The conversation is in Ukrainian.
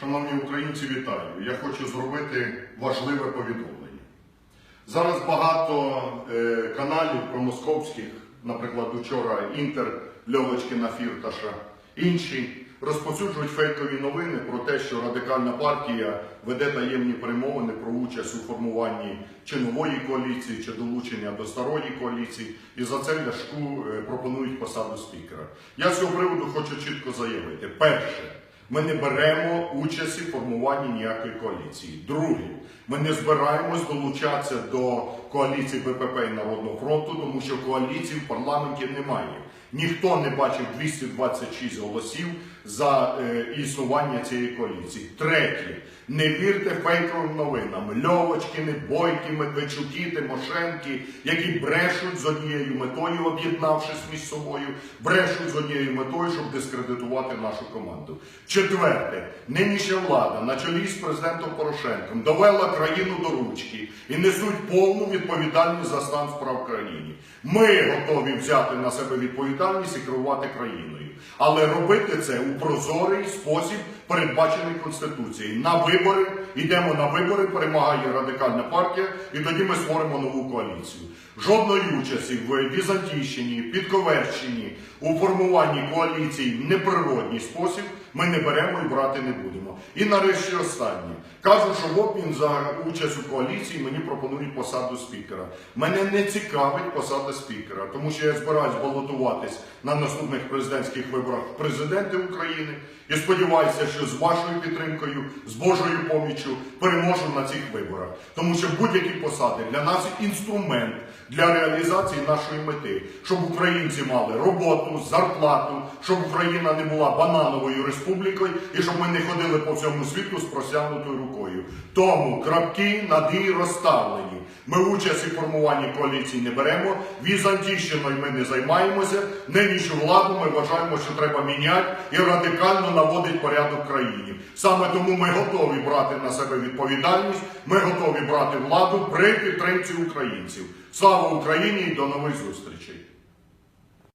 Шановні українці, вітаю! Я хочу зробити важливе повідомлення. Зараз багато е, каналів промосковських, наприклад, учора Інтер, Льовочкина Фірташа, інші розповсюджують фейкові новини про те, що радикальна партія веде таємні перемовини про участь у формуванні чи нової коаліції, чи долучення до старої коаліції, і за це Ляшку е, пропонують посаду спікера. Я з цього приводу хочу чітко заявити: перше. Ми не беремо участі в формуванні ніякої коаліції. Друге, ми не збираємось долучатися до коаліції БПП і Народного фронту, тому що коаліції в парламенті немає. Ніхто не бачив 226 голосів за е, існування цієї коаліції. Третє, не вірте фейковим новинам. Льовочкини, Бойки, Медведчуки, Тимошенки, які брешуть з однією метою, об'єднавшись між собою, брешуть з однією метою, щоб дискредитувати нашу команду. Четверте, нинішня влада на чолі з президентом Порошенком довела країну до ручки і несуть повну відповідальність за стан справ в країні. Ми готові взяти на себе відповідальність і керувати країною, але робити це у прозорий спосіб, передбачений Конституцією. На вибори йдемо на вибори, перемагає радикальна партія, і тоді ми створимо нову коаліцію. Жодної участі в Візантійщині, Підковерщині, у формуванні коаліції в неприродній спосіб ми не беремо і брати не будемо. І нарешті останнє. Кажу, що в обмін за участь у коаліції мені пропонують посаду спікера. Мене не цікавить посада спікера, тому що я збираюсь балотуватись на наступних президентських виборах президенти України і сподіваюся, що з вашою підтримкою, з Божою поміччю переможу на цих виборах. Тому що будь-які посади для нас інструмент для реалізації нашої мети, щоб українці мали роботу, зарплату, щоб Україна не була банановою республікою і щоб ми не ходили по всьому світу з простягнутою рукою. Тому крапки над «і» розставлені. Ми участь у формуванні коаліції не беремо, візантійщиною ми не займаємося. Нинішню владу ми вважаємо, що треба міняти і радикально наводити порядок в країні. Саме тому ми готові брати на себе відповідальність, ми готові брати владу при підтримці українців. Слава Україні і до нових зустрічей!